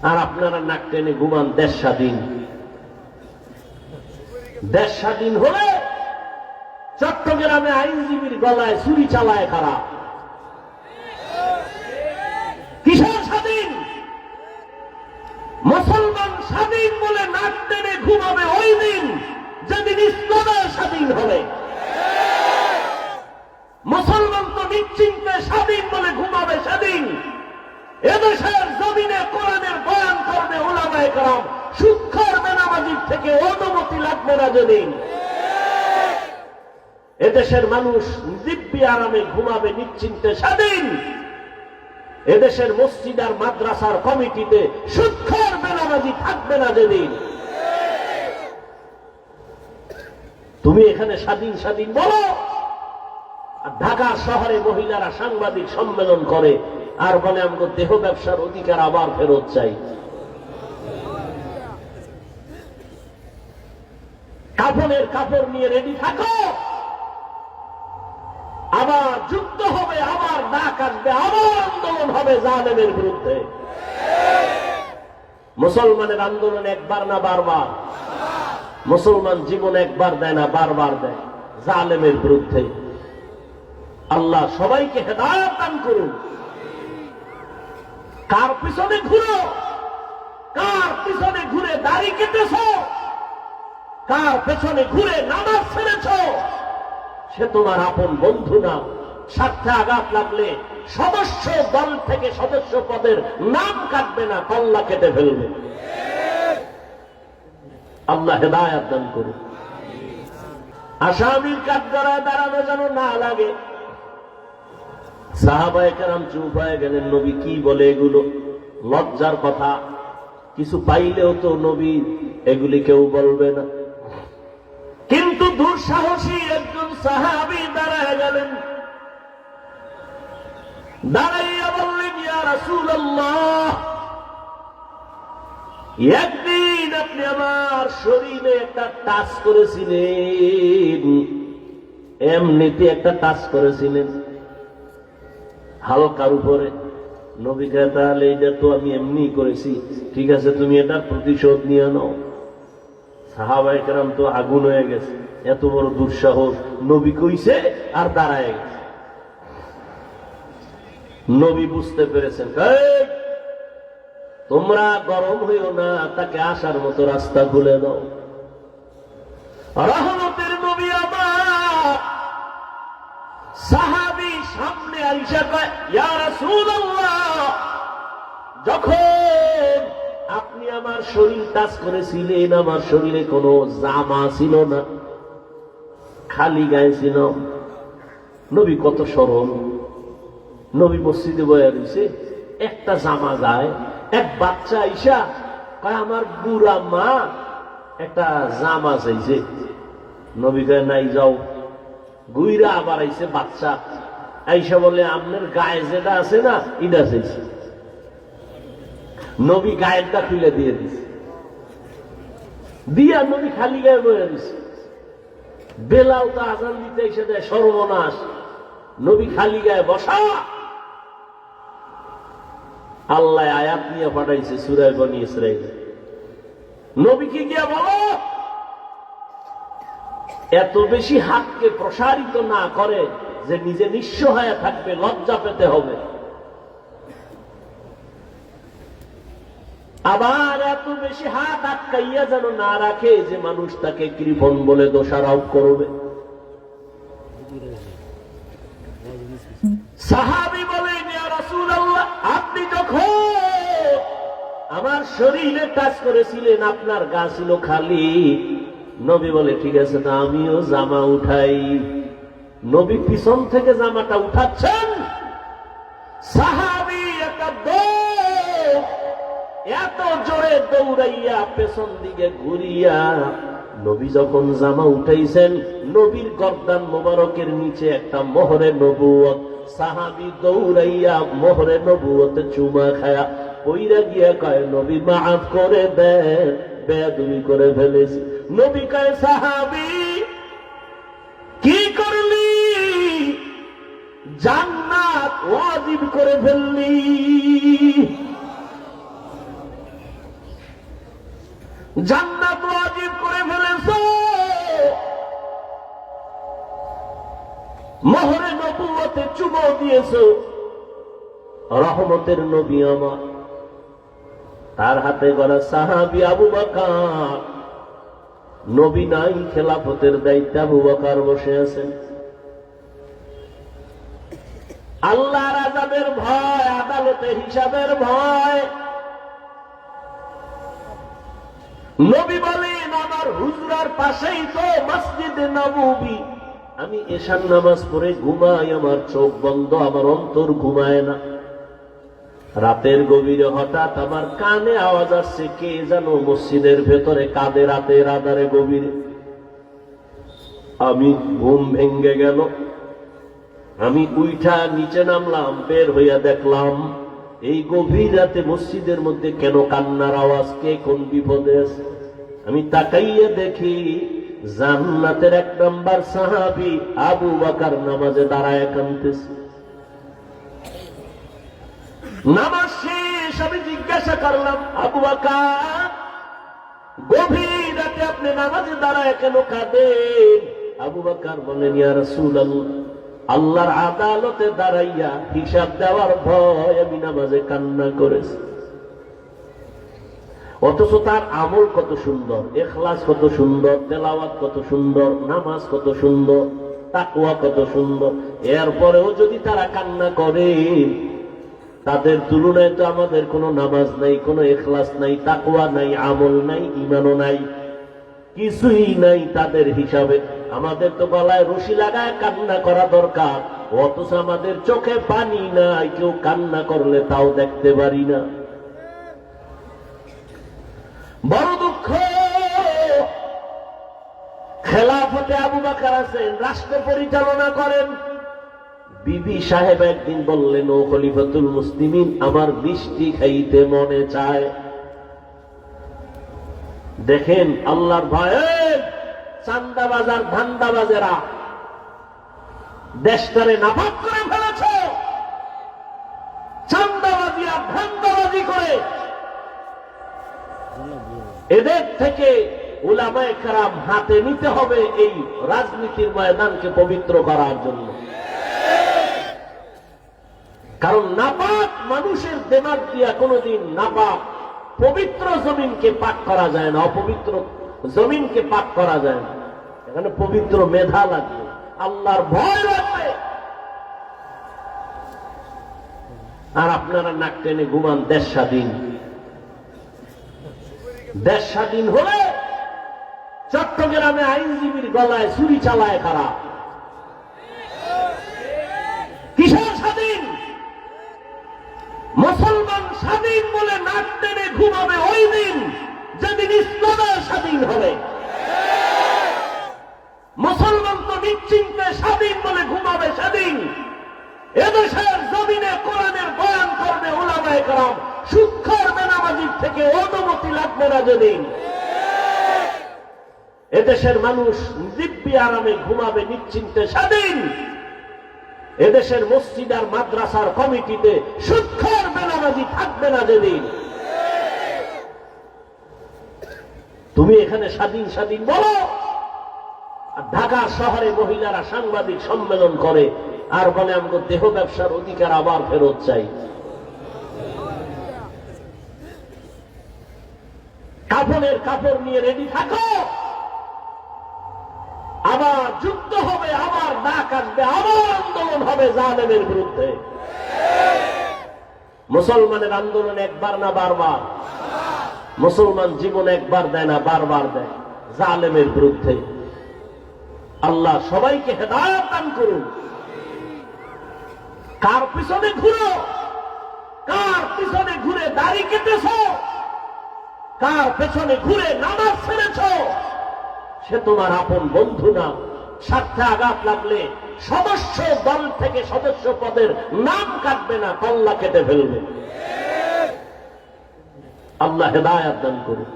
আর আপনারা নাক টেনে ঘুমান, দেশ স্বাধীন। দেশ স্বাধীন হলে চট্টগ্রামে আইনজীবীর গলায় চুরি চালায় খারাপ কিসের স্বাধীন, মুসলমান স্বাধীন বলে নাক টেনে ঘুমাবে ওই দিন যেদিন ইসলামের স্বাধীন হবে মুসলমান তো নিশ্চিন্তে স্বাধীন বলে ঘুমাবে স্বাধীন এদেশের জমিনে কোরআনের বয়ান করবে ওলামায় কালাম সুক্ষর বেনামাজির থেকে অনুমতি লাগবে না যেদিন এদেশের মানুষ দিব্যি আরামে ঘুমাবে নিশ্চিন্তে স্বাধীন। এদেশের মসজিদ আর মাদ্রাসার কমিটিতে সুক্ষর বেনামাজি থাকবে না যেদিন। তুমি এখানে স্বাধীন স্বাধীন বলো। ঢাকা শহরে মহিলারা সাংবাদিক সম্মেলন করে আর বলে আমাকে দেহ ব্যবসার অধিকার আবার ফেরত চাই। কাপড়ের কাপড় নিয়ে রেডি থাকো। আবার যুদ্ধ হবে, আবার ডাক আসবে, আবার আন্দোলন হবে জালেমের বিরুদ্ধে। মুসলমানের আন্দোলন একবার না বারবার? মুসলমান জীবন একবার দেয় না, বারবার দেয়। জালেমের বিরুদ্ধে। আল্লাহ সবাইকে হেদায়ত দান করুন। কার পিছনে ঘুরো, কার পিছনে ঘুরে দাড়ি কেটেছ, কার পেছনে ঘুরে নামাজ ছেড়েছ সে তোমার আপন বন্ধু না। স্বার্থে আঘাত লাগলে সদস্য দল থেকে সদস্য পদের নাম কাটবে না কল্লা কেটে ফেলবে। আল্লাহ হেদায়াত দান করুন। আসামির কাঠগড়ায় দাঁড়ানো যেন না লাগে। সাহাবায় কেরাম চুপ হয়ে গেলেন, নবী কি বলে এগুলো? লজ্জার কথা। কিছু পাইলেও তো নবী এগুলি কেউ বলবে না। কিন্তু দুঃসাহসী একজন সাহাবি দাঁড়ায় গেলেন। দাঁড়াইয়া বললেন একদিন আপনি আমার শরীরে একটা টাচ করেছিলেন। এমনিতে একটা টাচ করেছিলেন। হালকার উপরে। নবী তাহলে এটা তো আমি এমনি করেছি। ঠিক আছে, তুমি এটার প্রতিশোধ নিয়ে নাও। সাহাবাই কেরাম তো আগুন হয়ে গেছে। এত বড় দুঃসাহস। নবী কইছে আর দাঁড়ায় গেছে। নবী বুঝতে পেরেছেন তোমরা গরম হইও না, তাকে আসার মতো রাস্তা খুলে দাও। রহমতের নবী আমার। সাহাবি সামনে আইসা যখন আপনি আমার শরীর টাচ করেছিলেন, আমার শরীরে কোনো জামা ছিল না, খালি গায়ে ছিল। নবী কত সরল। নবী মসজিদে বয়া রয়েছে একটা জামা যায়, এক বাচ্চা আইসা কয়, আমার বুড়া মা, একটা জামা চাইছে। নবী কয়, নাই, যাও। গুইরা আবার আইছে বাচ্চা, আইসা বলে, আপনার গায়ে যেটা আছে না, এটা চাইছে। নবী গায়েরটা খুলে দিয়ে দিছে। দিয়া নবী খালি গায়ে বয়ে দিছে। বেলাও তো আজান দিতে এসে দেয়, সর্বনাশ। নবী খালি গায়ে বসা। আল্লাহ আয়াত নিয়ে পাঠাইছে সুরায় বনি ইসরাইল। নবীকে গিয়া বলো? এত বেশি হাতকে প্রসারিত না করে যে নিজে নিঃস্ব হয়ে থাকবে, লজ্জা পেতে হবে। আবার এত বেশি হাত আটকাইয়া যেন না রাখে যে মানুষ তাকে কৃপণ বলে দোষারোপ করবে। সাহাবি রাসূলুল্লাহ, আপনি যখন আমার শরীরে কাজ করেছিলেন, আপনার গা ছিল খালি। নবী বলে, ঠিক আছে, তা আমিও জামা উঠাই। নবী পিছন থেকে জামাটা উঠাচ্ছেন। সাহাবি একটা দৌড় এত জোরে দৌড়াইয়া পেছন দিকে ঘুরিয়া নবী যখন জামা উঠাইছেন, নবীর গর্দান মোবারকের নিচে একটা মোহরে নবুয়ত সাহাবি দৌড়াইয়া মোহরে নবুয়তে চুমা খায়া পইরা গিয়া কয়, নবী, মাফ করে দেন বেদুই করে ফেলেছি। নবী কয়, সাহাবি, কি করলি? জান্নাত ওয়াজিব করে ফেললি। জান্নাত ওয়াজিব করে ফেলেছ। মোহরে নবুয়তে চুমো দিয়েছ। রহমতের নবী আমার। তার হাতে গড়া সাহাবি আবু বাকার। নবী নাই, খেলাফতের দায়িত্বে আবু বাকার বসে আছেন। আল্লাহ আজাবের ভয় আদালতে হিসাবের ভয় নবী বলেন, আমার হুজরার পাশেই তো মসজিদে নবী আমি এশার নামাজ পড়ে ঘুমাই, আমার চোখ বন্ধ, আমার অন্তর ঘুমায় না। রাতের গভীরে হঠাৎ আমার কানে আওয়াজ আসছে, কে যেন মসজিদের ভেতরে কাঁদে রাতে আধারে গভীরে? আমি ঘুম ভেঙ্গে গেল। আমি উইঠা নিচে নামলাম, বের হইয়া দেখলাম এই গভীর রাতে মসজিদের মধ্যে কেন কান্নার আওয়াজ? কে কোন বিপদে আছে? আমি তাকাইয়া দেখি জান্নাতের এক নম্বর সাহাবি আবু বাকার নামাজে দাঁড়ায় কানতেছে নামাজ শেষ, আমি জিজ্ঞাসা করলাম, আবু বাকার, গভীর রাতে আপনি নামাজে দাঁড়ায় কেন কাঁদেন? আবু বাকার বলেন ইয়া রাসূলুল্লাহ। আল্লাহর আদালতে দাঁড়াইয়া হিসাব দেওয়ার ভয় আমি নামাজে কান্না করেছি। অথচ তার আমল কত সুন্দর, এখলাস কত সুন্দর, তেলাওয়াত কত সুন্দর, নামাজ কত সুন্দর তাকুয়া কত সুন্দর। এরপরেও যদি তারা কান্না করে, তাদের তুলনায় তো আমাদের কোনো নামাজ নাই, কোনো এখলাস নাই তাকুয়া নাই, আমল নাই ইমানও নাই। কিছুই নাই তাদের হিসাবে। আমাদের তো গলায় রশি লাগায় কান্না করা দরকার। অথচ আমাদের চোখে পানি নাই, কেউ কান্না করলে তাও দেখতে পারি না। বড় দুঃখ। খেলাফতে আবু বাকার আছেন, রাষ্ট্র পরিচালনা করেন। বিবি সাহেব একদিন বললেন, ও খলিফাতুল মুসলিমিন, আমার বৃষ্টি খাইতে মনে চায়। দেখেন আল্লাহর ভয়ে চান্দাবাজার ধান্দাবাজেরা দেশটারে নাপাক করে ফেলেছ। চান্দাবাজি আর ধান্দাবাজি করে। এদের থেকে উলামায়ে কারাম হাতে নিতে হবে এই রাজনীতির ময়দানকে পবিত্র করার জন্য। কারণ নাপাক মানুষের দেমাগ দিয়া কোনোদিন নাপাক পবিত্র জমিনকে পাক করা যায় না, অপবিত্র জমিনকে পাক করা যায় না। এখানে পবিত্র মেধা লাগবে আল্লাহর ভয় লাগবে আর আপনারা নাক টেনে ঘুমান, দেশ স্বাধীন। দেশ স্বাধীন হলে চট্টগ্রামে আইনজীবীর গলায় ছুরি চালায় খারাপ কিসের স্বাধীন মুসলমান স্বাধীন বলে নাক টেনে ঘুমাবে ওই দিন যেদিন ইসলামের স্বাধীন হবে। মুসলমান তো নিশ্চিন্তে স্বাধীন বলে ঘুমাবে স্বাধীন এদেশের জমিনে কোরআনের বয়ান করবে ওলামায় কারাম। সুক্ষর বেনামাজির থেকে অনুমতি লাগবে না যেদিন। এদেশের মানুষ দিব্যি আরামে ঘুমাবে নিশ্চিন্তে স্বাধীন। এদেশের মসজিদ আর মাদ্রাসার কমিটিতে সুক্ষর বেনামাজি থাকবে না যেদিন। তুমি এখানে স্বাধীন স্বাধীন বলো। আর ঢাকা শহরে মহিলারা সাংবাদিক সম্মেলন করে, আর বলে আমাকে দেহ ব্যবসার অধিকার আবার ফেরত চাই। কাপড়ের কাপড় নিয়ে রেডি থাকো। আবার যুদ্ধ হবে, আবার ডাক আসবে, আবার আন্দোলন হবে জালেমের বিরুদ্ধে। মুসলমানের আন্দোলন একবার না বারবার? মুসলমান জীবন একবার দেয় না, বারবার দেয়। জালেমের বিরুদ্ধে। আল্লাহ সবাইকে হেদায়ত দান করুন। কার পিছনে ঘুরো, কার পিছনে ঘুরে দাড়ি কেটেছ, কার পেছনে ঘুরে নামাজ ছেড়েছ, সে তোমার আপন বন্ধু না। স্বার্থে আঘাত লাগলে সদস্য দল থেকে সদস্য পদের নাম কাটবে না, পাল্লা কেটে ফেলবে। আল্লাহ হেদায়াত দান করুন।